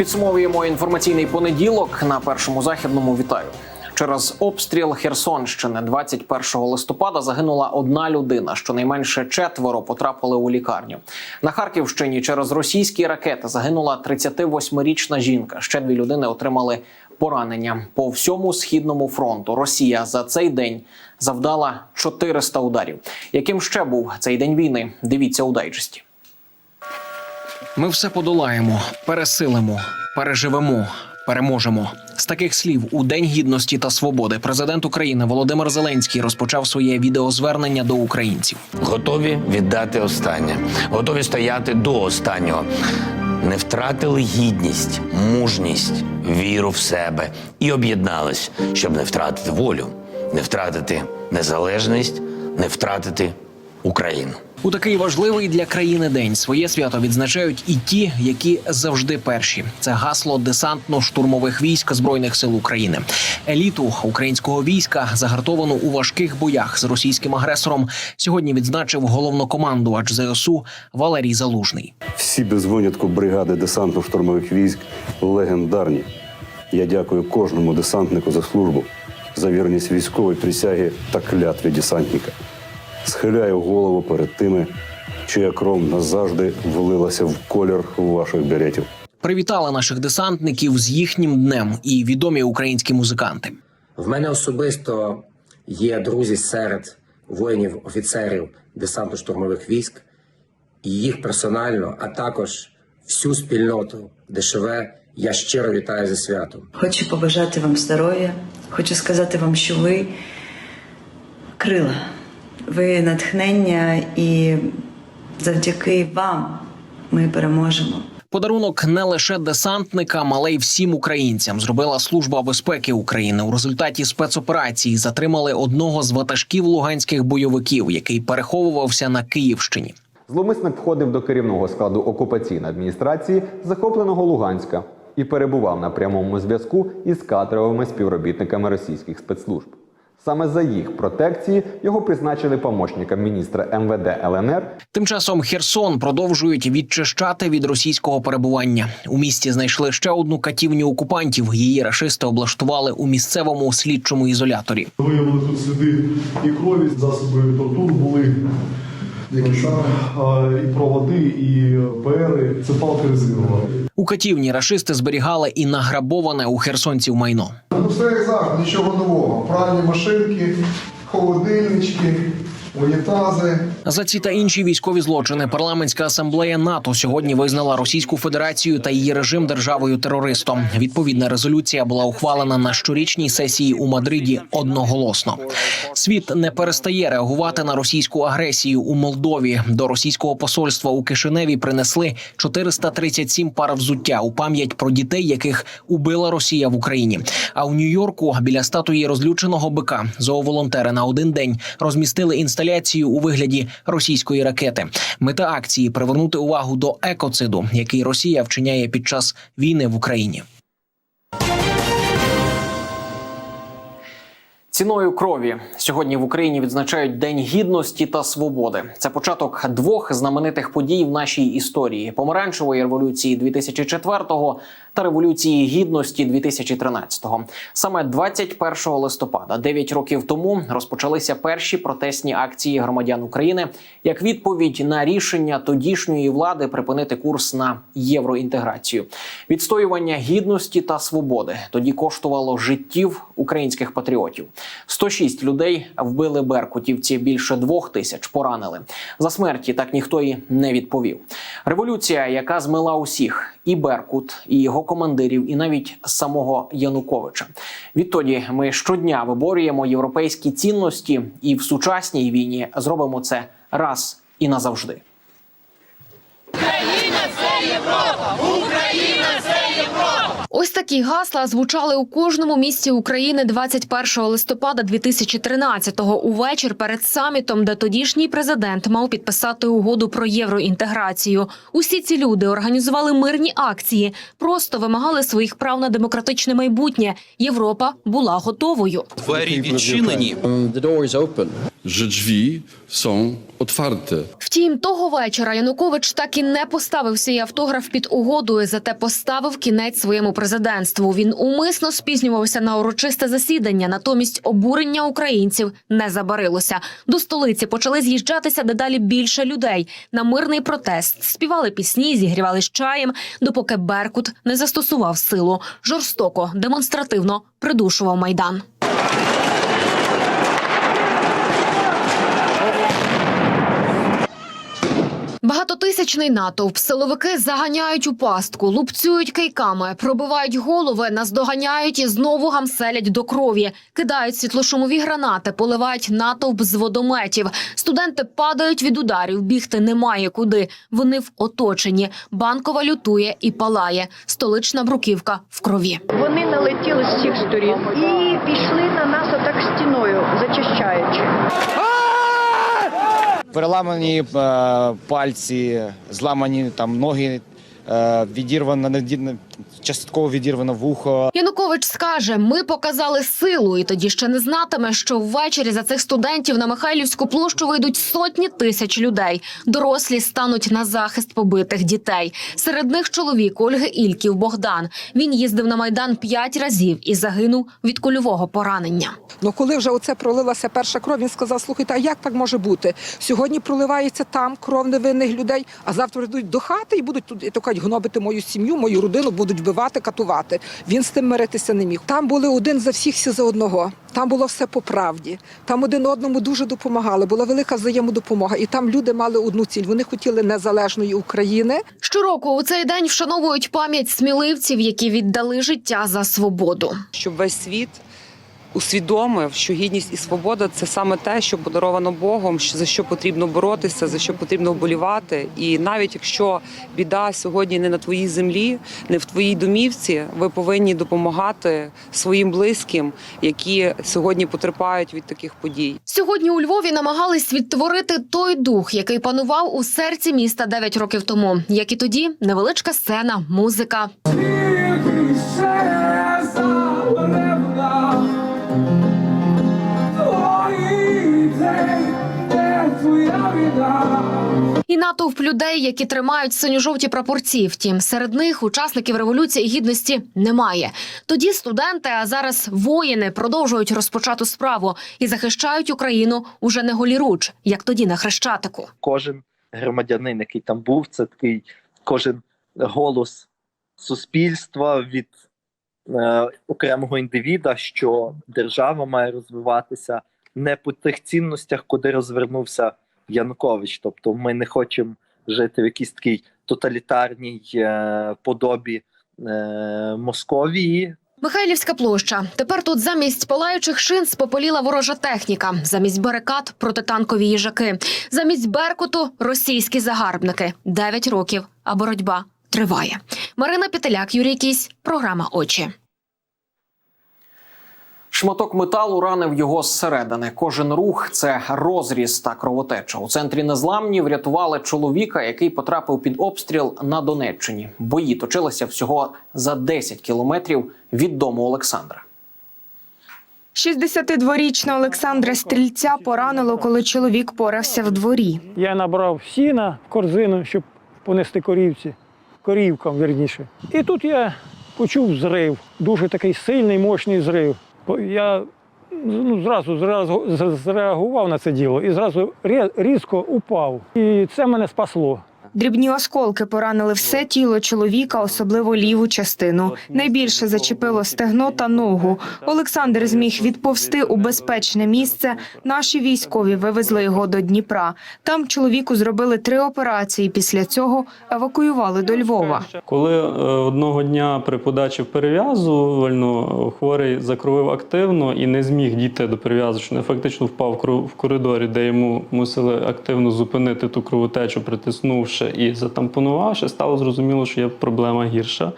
Підсумовуємо інформаційний понеділок на першому західному. Вітаю. Через обстріл Херсонщини 21 листопада загинула одна людина. Щонайменше четверо потрапили у лікарню. На Харківщині через російські ракети загинула 38-річна жінка. Ще дві людини отримали поранення по всьому східному фронту. Росія за цей день завдала 400 ударів. Яким ще був цей день війни? Дивіться у дайджесті. Ми все подолаємо, пересилимо, переживемо, переможемо. З таких слів у День гідності та свободи президент України Володимир Зеленський розпочав своє відеозвернення до українців. готові віддати останнє, готові стояти до останнього. Не втратили гідність, мужність, віру в себе і об'єднались, щоб не втратити волю, не втратити незалежність, не втратити Україну. У такий важливий для країни день своє свято відзначають і ті, які завжди перші. Це гасло десантно-штурмових військ збройних сил України. Еліту українського війська, загартовану у важких боях з російським агресором, сьогодні відзначив головнокомандувач ЗСУ Валерій Залужний. Всі без винятку бригади десантно-штурмових військ легендарні. Я дякую кожному десантнику за службу, за вірність військової присяги та клятві десантника. Схиляю голову перед тими, чия кров назавжди влилася в колір ваших беретів. Привітали наших десантників з їхнім днем і відомі українські музиканти. В мене особисто є друзі серед воїнів, офіцерів десантно-штурмових військ, і їх персонально, а також всю спільноту ДШВ я щиро вітаю зі святом. Хочу побажати вам здоров'я, хочу сказати вам, що ви крила, ви натхнення, і завдяки вам ми переможемо. Подарунок не лише десантникам, але й всім українцям зробила служба безпеки України. У результаті спецоперації затримали одного з ватажків луганських бойовиків, який переховувався на Київщині. Зловмисник входив до керівного складу окупаційної адміністрації захопленого Луганська і перебував на прямому зв'язку із кадровими співробітниками російських спецслужб. Саме за їх протекції його призначили помічником міністра МВД ЛНР Тим часом Херсон продовжують відчищати від російського перебування. У місті знайшли ще одну катівню окупантів. Її рашисти облаштували у місцевому слідчому ізоляторі. Виявили тут сліди і крові, засоби тортур були. А, І проводи, і бери Це палки резинова. У катівні рашисти зберігали і награбоване у херсонців майно. Ну все як завжди, нічого нового. Пральні машинки, холодильнички, унітази. За ці та інші військові злочини парламентська асамблея НАТО сьогодні визнала Російську Федерацію та її режим державою терористом. Відповідна резолюція була ухвалена на щорічній сесії у Мадриді одноголосно. Світ не перестає реагувати на російську агресію у Молдові. До російського посольства у Кишиневі принесли 437 пар взуття у пам'ять про дітей, яких убила Росія в Україні. А у Нью-Йорку біля статуї розлюченого бика зооволонтери на один день розмістили інсталяцію у вигляді російської ракети. Мета акції привернути увагу до екоциду, який Росія вчиняє під час війни в Україні. Ціною крові сьогодні в Україні відзначають День гідності та свободи. Це початок двох знаменитих подій в нашій історії: помаранчевої революції 2004-го та революції гідності 2013-го. Саме 21 листопада, 9 років тому, розпочалися перші протестні акції громадян України як відповідь на рішення тодішньої влади припинити курс на євроінтеграцію. Відстоювання гідності та свободи тоді коштувало життів українських патріотів. 106 людей вбили беркутівці, більше двох тисяч поранили. За смерті так ніхто і не відповів. Революція, яка змила усіх, і Беркут, і його командирів, і навіть самого Януковича. Відтоді ми щодня виборюємо європейські цінності, і в сучасній війні зробимо це раз і назавжди. Україна це Європа! Україна це Європа! Ось такі гасла звучали у кожному місті України 21 листопада 2013-го увечір перед самітом, де тодішній президент мав підписати угоду про євроінтеграцію. Усі ці люди організували мирні акції, просто вимагали своїх прав на демократичне майбутнє. Європа була готовою. Двері відчинені. że drzwi są. Втім, того вечора Янукович так і не поставив свій автограф під угодою, зате поставив кінець своєму президентству. Він умисно спізнювався на урочисте засідання. Натомість обурення українців не забарилося. До столиці почали з'їжджатися дедалі більше людей на мирний протест. Співали пісні, зігрівали з чаєм, допоки Беркут не застосував силу. Жорстоко, демонстративно придушував майдан. Багатотисячний натовп силовики заганяють у пастку, лупцюють кийками, пробивають голови, наздоганяють і знову гамселять до крові, кидають світлошумові гранати, поливають натовп з водометів. Студенти падають від ударів, бігти немає куди. Вони в оточенні. Банкова лютує і палає. Столична бруківка в крові. Вони налетіли з всіх сторін і пішли на нас отак стіною, зачищаючи. Переламані е, пальці, зламані там ноги, відірвано наді- частково відірвано вухо. Янукович скаже: ми показали силу, і тоді ще не знатиме, що ввечері за цих студентів на Михайлівську площу вийдуть сотні тисяч людей. Дорослі стануть на захист побитих дітей. Серед них чоловік Ольги Ільків Богдан. Він їздив на майдан п'ять разів і загинув від кульового поранення. Ну коли вже оце пролилася перша кров, він сказав: слухайте, а як так може бути? Сьогодні проливається там кров невинних людей, а завтра йдуть до хати і будуть тут і кажуть, гнобити мою сім'ю, мою родину, будуть вбивати, катувати. Він з тим миритися не міг. Там були один за всіх, всі за одного. Там було все по правді. Там один одному дуже допомагали. Була велика взаємодопомога. І там люди мали одну ціль. Вони хотіли незалежної України. Щороку у цей день вшановують пам'ять сміливців, які віддали життя за свободу. щоб весь світ усвідомив, що гідність і свобода це саме те, що подаровано Богом, за що потрібно боротися, за що потрібно вболівати. І навіть якщо біда сьогодні не на твоїй землі, не в твоїй домівці, ви повинні допомагати своїм близьким, які сьогодні потерпають від таких подій. Сьогодні у Львові намагались відтворити той дух, який панував у серці міста 9 років тому. Як і тоді, невеличка сцена, музика. І натовп людей, які тримають синьо-жовті прапорці. Втім, серед них учасників революції гідності немає. Тоді студенти, а зараз воїни продовжують розпочату справу і захищають Україну уже не голіруч, як тоді на хрещатику. Кожен громадянин, який там був, це такий кожен голос суспільства від окремого індивіда, що держава має розвиватися не по тих цінностях, куди розвернувся Янукович. Тобто, ми не хочемо жити в якійсь такій тоталітарній е, подобі е, Московії, Михайлівська площа. Тепер тут замість палаючих шин спопеліла ворожа техніка, замість барикад протитанкові їжаки, замість беркуту російські загарбники. Дев'ять років, а боротьба триває. Марина Петеляк, Юрій Кісь, програма Очі. Шматок металу ранив його зсередини. Кожен рух це розріз та кровотеча. У центрі незламні врятували чоловіка, який потрапив під обстріл на Донеччині. Бої точилися всього за 10 кілометрів від дому Олександра. 62-річного Олександра Стрільця поранило, коли чоловік порався в дворі. Я набрав сіна в корзину, щоб понести корівці, корівкам вірніше. І тут я почув зрив, дуже такий сильний, мощний зрив. Я ну, зразу, зразу зреагував на це діло і зразу різко упав. І це мене спасло. Дрібні осколки поранили все тіло чоловіка, особливо ліву частину. Найбільше зачепило стегно та ногу. Олександр зміг відповсти у безпечне місце. Наші військові вивезли його до Дніпра. Там чоловіку зробили три операції. Після цього евакуювали до Львова. Коли е, одного дня при подачі в перев'язувальну хворий закровив активно і не зміг дійти до перев'язочної, фактично впав в коридорі, де йому мусили активно зупинити ту кровотечу, притиснувши і затампонувавши, стало зрозуміло, що є проблема гірша.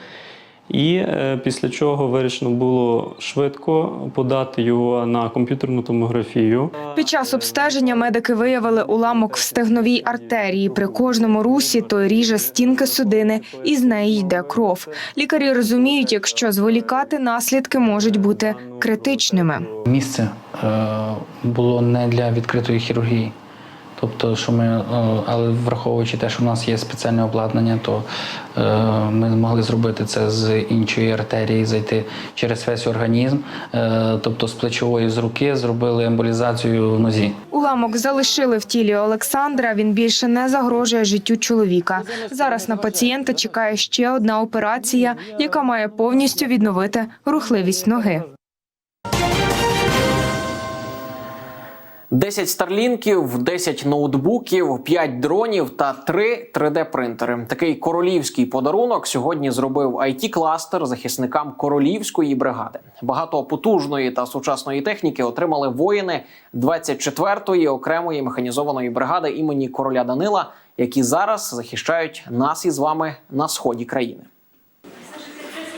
І е, після чого вирішено було швидко подати його на комп'ютерну томографію. Під час обстеження медики виявили уламок в стегновій артерії. При кожному русі той ріже стінки судини, і з неї йде кров. Лікарі розуміють, якщо зволікати, наслідки можуть бути критичними. Місце е, було не для відкритої хірургії. Тобто, що ми, е, але враховуючи те, що в нас є спеціальне обладнання, то е, ми змогли зробити це з іншої артерії, зайти через весь організм, е, тобто з плечової з руки зробили емболізацію в нозі. Уламок залишили в тілі Олександра. Він більше не загрожує життю чоловіка. Зараз на пацієнта чекає ще одна операція, яка має повністю відновити рухливість ноги. 10 старлінків, 10 ноутбуків, 5 дронів та 3 3D-принтери. Такий королівський подарунок сьогодні зробив it кластер захисникам королівської бригади. Багато потужної та сучасної техніки отримали воїни 24-ї окремої механізованої бригади імені короля Данила, які зараз захищають нас із вами на сході країни.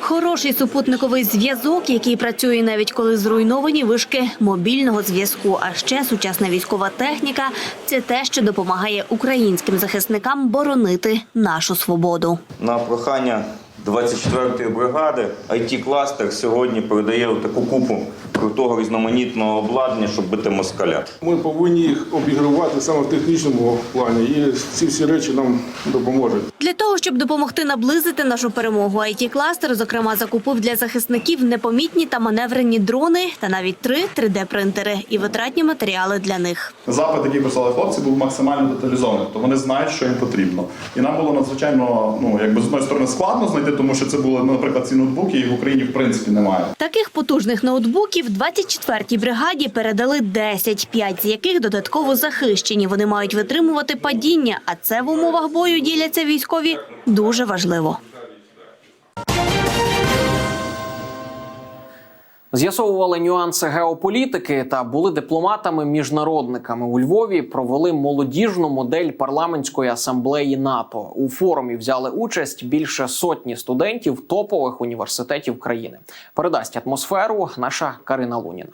Хороший супутниковий зв'язок, який працює навіть коли зруйновані вишки мобільного зв'язку. А ще сучасна військова техніка це те, що допомагає українським захисникам боронити нашу свободу. На прохання 24-ї бригади it кластер сьогодні передає таку купу крутого різноманітного обладнання, щоб бити москаля. Ми повинні їх обігрувати саме в технічному плані, і ці всі речі нам допоможуть. Для того щоб допомогти наблизити нашу перемогу, it кластер зокрема закупив для захисників непомітні та маневрені дрони та навіть три 3D-принтери і витратні матеріали для них. Запит, який прислали хлопці, був максимально деталізований, то вони знають, що їм потрібно. І нам було надзвичайно, ну якби з одної сторони складно знайти, тому що це були, наприклад, ці ноутбуки, їх в Україні в принципі немає. Таких потужних ноутбуків 24-й бригаді передали 10, 5 з яких додатково захищені. Вони мають витримувати падіння, а це в умовах бою діляться військові дуже важливо. З'ясовували нюанси геополітики та були дипломатами-міжнародниками у Львові. Провели молодіжну модель парламентської асамблеї НАТО. У форумі взяли участь більше сотні студентів топових університетів країни. Передасть атмосферу наша Карина Луніна.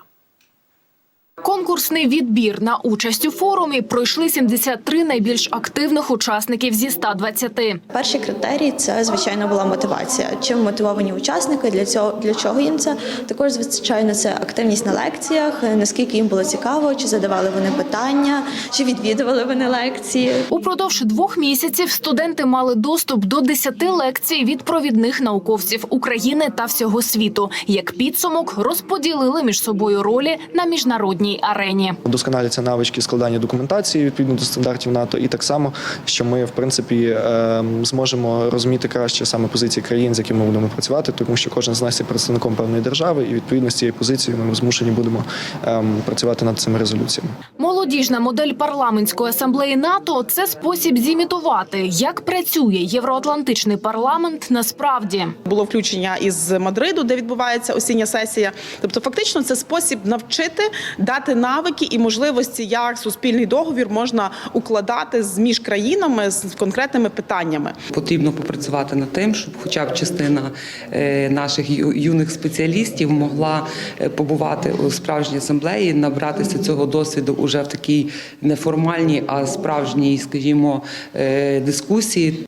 Конкурсний відбір на участь у форумі пройшли 73 найбільш активних учасників зі 120. Перший критерій це звичайно була мотивація. Чим мотивовані учасники для цього для чого їм це також звичайно це активність на лекціях, наскільки їм було цікаво, чи задавали вони питання, чи відвідували вони лекції. Упродовж двох місяців студенти мали доступ до 10 лекцій від провідних науковців України та всього світу. Як підсумок розподілили між собою ролі на міжнародній арені. Вдосконаляться навички складання документації відповідно до стандартів НАТО, і так само, що ми в принципі ем, зможемо розуміти краще саме позиції країн, з якими ми будемо працювати, тому що кожен з нас є представником певної держави, і відповідно з цією позицією ми змушені будемо ем, працювати над цими резолюціями. Молодіжна модель парламентської асамблеї НАТО це спосіб зімітувати, як працює євроатлантичний парламент насправді. було включення із Мадриду, де відбувається осіння сесія. Тобто, фактично, це спосіб навчити, дати навики і можливості, як суспільний договір можна укладати з між країнами з конкретними питаннями. Потрібно попрацювати над тим, щоб хоча б частина е, наших юних спеціалістів могла е, побувати у справжній асамблеї, набратися цього досвіду уже в такій неформальній, а справжній, скажімо, е, дискусії.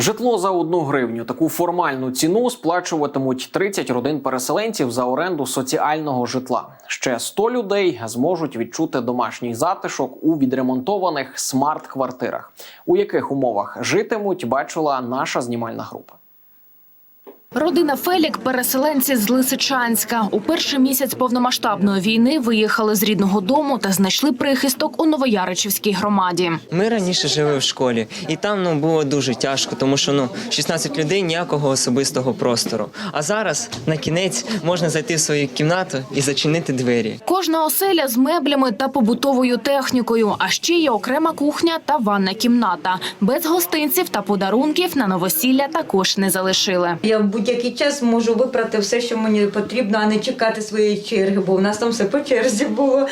Житло за одну гривню. Таку формальну ціну сплачуватимуть 30 родин переселенців за оренду соціального житла. Ще 100 людей зможуть відчути домашній затишок у відремонтованих смарт-квартирах. У яких умовах житимуть, бачила наша знімальна група. Родина Фелік – переселенці з Лисичанська. У перший місяць повномасштабної війни виїхали з рідного дому та знайшли прихисток у Новояричівській громаді. Ми раніше жили в школі, і там ну було дуже тяжко, тому що ну 16 людей ніякого особистого простору. А зараз на кінець можна зайти в свою кімнату і зачинити двері. Кожна оселя з меблями та побутовою технікою, а ще є окрема кухня та ванна кімната. Без гостинців та подарунків на новосілля також не залишили. Я в будь-який час можу випрати все, що мені потрібно, а не чекати своєї черги, бо в нас там все по черзі було.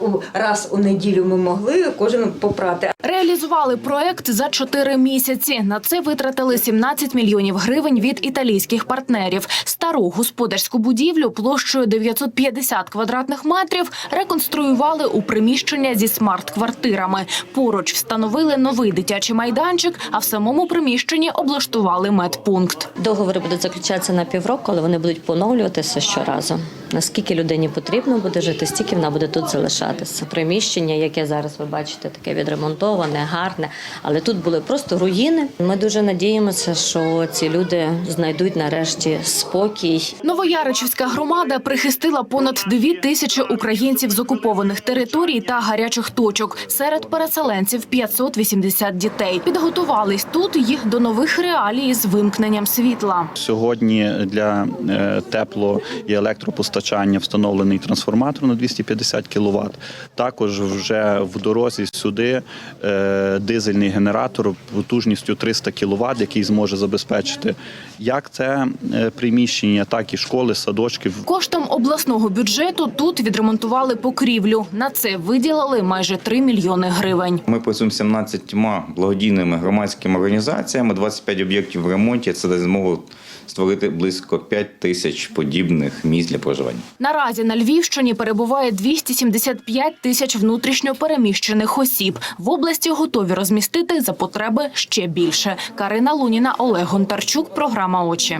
У- Раз у неділю ми могли кожен попрати. Реалізували проект за чотири місяці. На це витратили 17 мільйонів гривень від італійських партнерів. Стару господарську будівлю площею 950 квадратних метрів реконструювали у приміщення зі смарт-квартирами. Поруч встановили новий дитячий майданчик, а в самому приміщенні облаштували медпункт. Договори будуть заключатися на півроку, але вони будуть поновлюватися щоразу. Наскільки людині потрібно буде жити, стільки вона буде тут залишатися. Приміщення, яке зараз ви бачите, таке відремонтоване, гарне, але тут були просто руїни. Ми дуже надіємося, що ці люди знайдуть нарешті спокій. Новояричівська громада прихистила понад дві тисячі українців з окупованих територій та гарячих точок. Серед переселенців 580 дітей. Підготувались тут їх до нових реалій з вимкненням світла. Сьогодні для е, тепло і електропостачання встановлений трансформатор на 250 кВт. Також вже в дорозі сюди е, дизельний генератор потужністю 300 кВт, який зможе забезпечити як це е, приміщення, так і школи, садочки. Коштом обласного бюджету тут відремонтували покрівлю. На це виділили майже 3 мільйони гривень. Ми працюємо з 17 благодійними громадськими організаціями, 25 об'єктів в ремонті. Це дасть змогу створити близько 5 тисяч подібних місць для проживання. Наразі на Львівщині перебуває 275 тисяч внутрішньо переміщених осіб. В області готові розмістити за потреби ще більше. Карина Луніна, Олег Гонтарчук. Програма очі.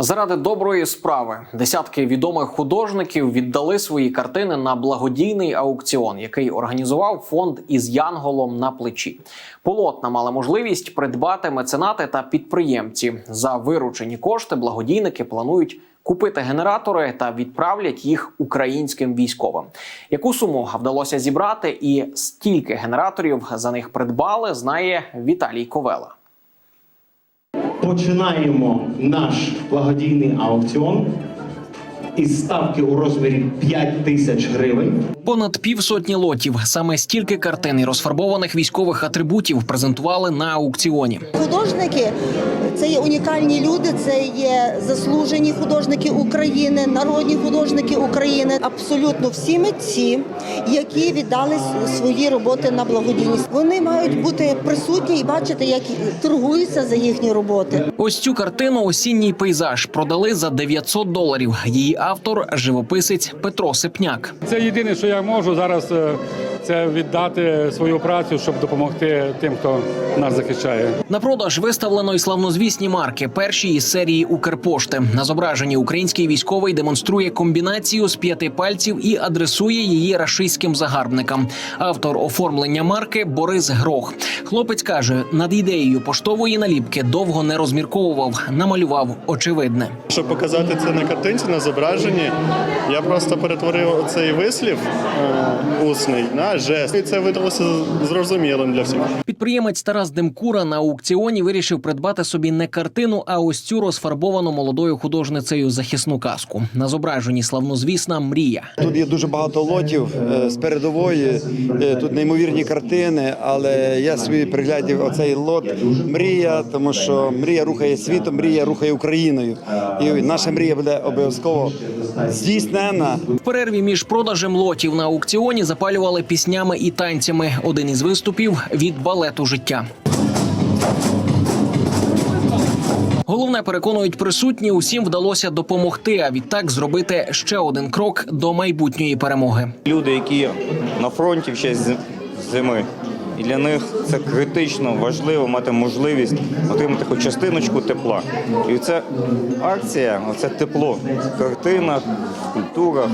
Заради доброї справи десятки відомих художників віддали свої картини на благодійний аукціон, який організував фонд із Янголом на плечі. Полотна мали можливість придбати меценати та підприємці. За виручені кошти благодійники планують купити генератори та відправлять їх українським військовим. Яку суму вдалося зібрати і стільки генераторів за них придбали, знає Віталій Ковела. Починаємо наш благодійний аукціон із ставки у розмірі 5 тисяч гривень. Понад півсотні лотів, саме стільки картин і розфарбованих військових атрибутів презентували на аукціоні. Художники це є унікальні люди, це є заслужені художники України, народні художники України. Абсолютно всі митці, які віддали свої роботи на благодійність. Вони мають бути присутні і бачити, як торгуються за їхні роботи. Ось цю картину Осінній пейзаж продали за 900 доларів. Її автор живописець Петро Сипняк. Це єдине, що я можу зараз, е, це віддати свою працю, щоб допомогти тим, хто нас захищає. На продаж виставлено й славнозвісні марки, перші із серії Укрпошти. На зображенні український військовий демонструє комбінацію з п'яти пальців і адресує її рашистським загарбникам. Автор оформлення марки Борис Грох. Хлопець каже, над ідеєю поштової наліпки довго не розмірковував, намалював очевидне. Щоб показати це на картинці, на зображенні, я просто перетворив цей вислів е, усний на жест. І це видалося зрозумілим для всіх. Підприємець Тарас Демкура на аукціоні вирішив придбати собі не картину, а ось цю розфарбовану молодою художницею захисну каску. На зображенні славнозвісна мрія. Тут є дуже багато лотів е, з передової. е, Тут неймовірні картини, але я собі приглядів оцей лот мрія, тому що мрія рухає світом, мрія рухає Україною. І наша мрія буде обов'язково здійснена. В перерві між продажем лотів на аукціоні запалювали піснями і танцями. Один із виступів від балету життя. Головне переконують присутні, усім вдалося допомогти, а відтак зробити ще один крок до майбутньої перемоги. Люди, які на фронті в час зими, і для них це критично важливо мати можливість отримати хоч частиночку тепла. І це акція, оце тепло в картинах, в скульптурах.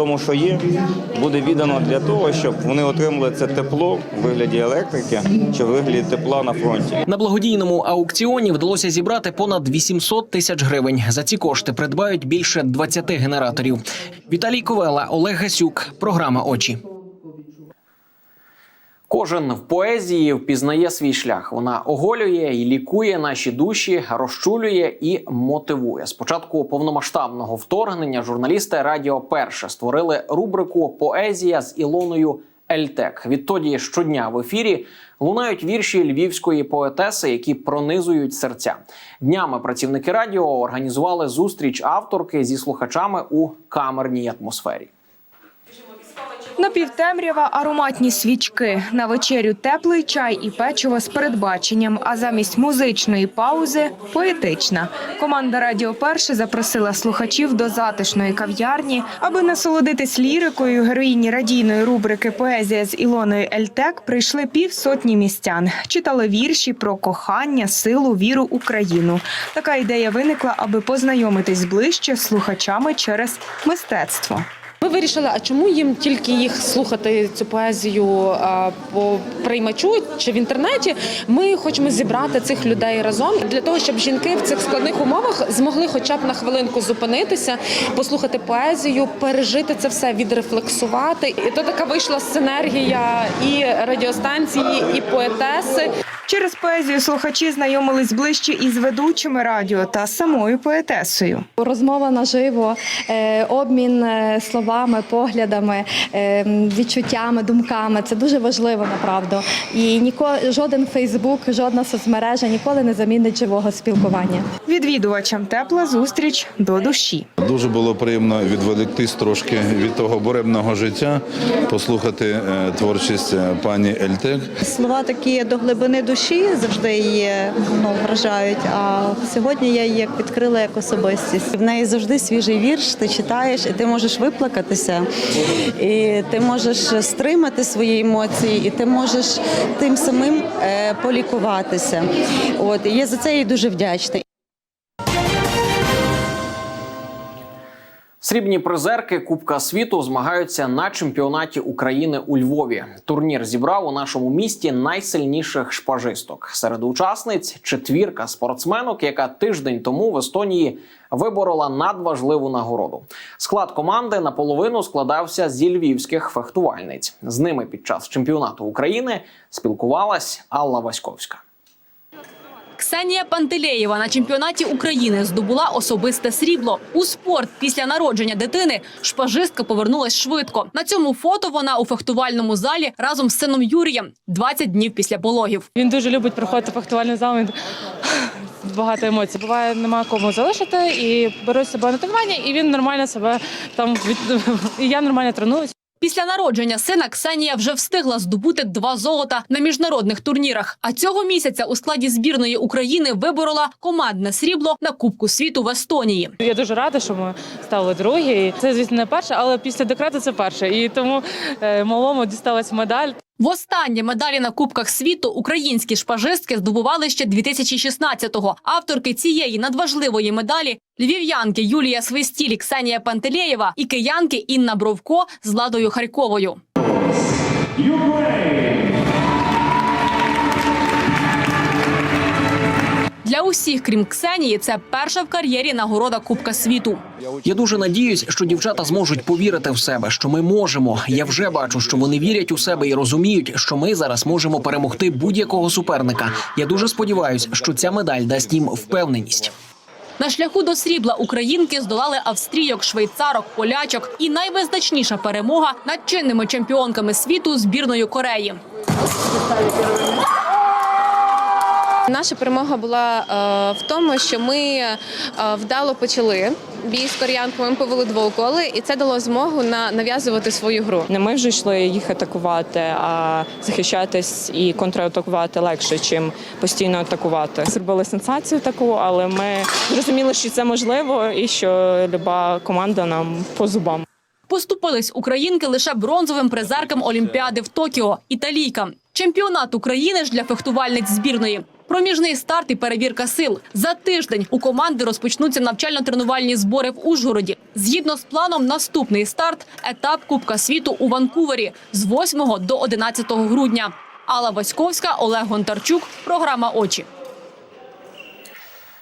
Тому, що є, буде віддано для того, щоб вони отримали це тепло в вигляді електрики чи в вигляді тепла на фронті. На благодійному аукціоні вдалося зібрати понад 800 тисяч гривень. За ці кошти придбають більше 20 генераторів. Віталій Ковела, Олег Гасюк. Програма Очі. Кожен в поезії впізнає свій шлях. Вона оголює і лікує наші душі, розчулює і мотивує. Спочатку повномасштабного вторгнення журналісти Радіо Перше створили рубрику Поезія з Ілоною Ельтек. Відтоді щодня в ефірі лунають вірші львівської поетеси, які пронизують серця. Днями працівники радіо організували зустріч авторки зі слухачами у камерній атмосфері. Напівтемрява ароматні свічки. На вечерю теплий чай і печиво з передбаченням. А замість музичної паузи поетична. Команда Радіо Перше запросила слухачів до затишної кав'ярні, аби насолодитись лірикою. Героїні радійної рубрики Поезія з Ілоною Ельтек прийшли півсотні містян. Читали вірші про кохання, силу, віру Україну. Така ідея виникла, аби познайомитись ближче з слухачами через мистецтво. Ми вирішили, а чому їм тільки їх слухати цю поезію по приймачу чи в інтернеті. Ми хочемо зібрати цих людей разом для того, щоб жінки в цих складних умовах змогли хоча б на хвилинку зупинитися, послухати поезію, пережити це все, відрефлексувати. І то така вийшла синергія і радіостанції, і поетеси. Через поезію слухачі знайомились ближче із ведучими радіо та самою поетесою. Розмова наживо, е, обмін е, словами, поглядами, е, відчуттями, думками це дуже важливо направду. І ніко жоден Фейсбук, жодна соцмережа ніколи не замінить живого спілкування. Відвідувачам тепла зустріч до душі. Дуже було приємно відволіктись трошки від того буремного життя, послухати творчість пані Ельтек. Слова такі до глибини душі завжди її ну, вражають. А сьогодні я її відкрила як особистість. В неї завжди свіжий вірш, ти читаєш, і ти можеш виплакатися, і ти можеш стримати свої емоції, і ти можеш тим самим е, полікуватися. От і я за це їй дуже вдячна. Срібні призерки Кубка світу змагаються на чемпіонаті України у Львові. Турнір зібрав у нашому місті найсильніших шпажисток. Серед учасниць четвірка спортсменок, яка тиждень тому в Естонії виборола надважливу нагороду. Склад команди наполовину складався зі львівських фехтувальниць. З ними під час чемпіонату України спілкувалась Алла Васьковська. Ксенія Пантелеєва на чемпіонаті України здобула особисте срібло. У спорт після народження дитини шпажистка повернулась швидко. На цьому фото вона у фехтувальному залі разом з сином Юрієм 20 днів після пологів. Він дуже любить проходити фехтувальний зал. Він багато емоцій. Буває, нема кому залишити і беру собою на тренування, і він нормально себе там і я нормально тренуюсь. Після народження сина Ксенія вже встигла здобути два золота на міжнародних турнірах. А цього місяця у складі збірної України виборола командне срібло на Кубку світу в Естонії. Я дуже рада, що ми стали другі. Це, звісно, не перше, але після декрету це перше. І тому е, малому дісталась медаль. Востаннє медалі на Кубках світу українські шпажистки здобували ще 2016-го. Авторки цієї надважливої медалі львів'янки Юлія Свистіль, Ксенія Пантелеєва і киянки Інна Бровко з Ладою Харьковою. Для усіх, крім Ксенії, це перша в кар'єрі нагорода Кубка світу. Я дуже надіюсь, що дівчата зможуть повірити в себе, що ми можемо. Я вже бачу, що вони вірять у себе і розуміють, що ми зараз можемо перемогти будь-якого суперника. Я дуже сподіваюся, що ця медаль дасть їм впевненість. На шляху до срібла українки здолали австрійок, швейцарок, полячок і найвизначніша перемога над чинними чемпіонками світу збірною Кореї. Наша перемога була е, в тому, що ми е, вдало почали бій з кореянками, ми повели двоуколи, і це дало змогу на нав'язувати свою гру. Не ми вже йшли їх атакувати, а захищатись і контратакувати легше, чим постійно атакувати. Зробили сенсацію таку, але ми зрозуміли, що це можливо, і що люба команда нам по зубам. Поступились українки лише бронзовим призеркам Олімпіади в Токіо італійкам. Чемпіонат України ж для фехтувальниць збірної. Проміжний старт і перевірка сил. За тиждень у команди розпочнуться навчально-тренувальні збори в Ужгороді. Згідно з планом, наступний старт етап Кубка світу у Ванкувері з 8 до 11 грудня. Алла Васьковська, Олег Гонтарчук. Програма Очі.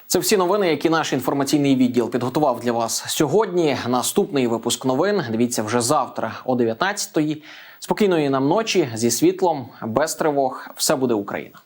Це всі новини, які наш інформаційний відділ підготував для вас сьогодні. Наступний випуск новин. Дивіться вже завтра о 19-й. Спокійної нам ночі зі світлом, без тривог. Все буде Україна.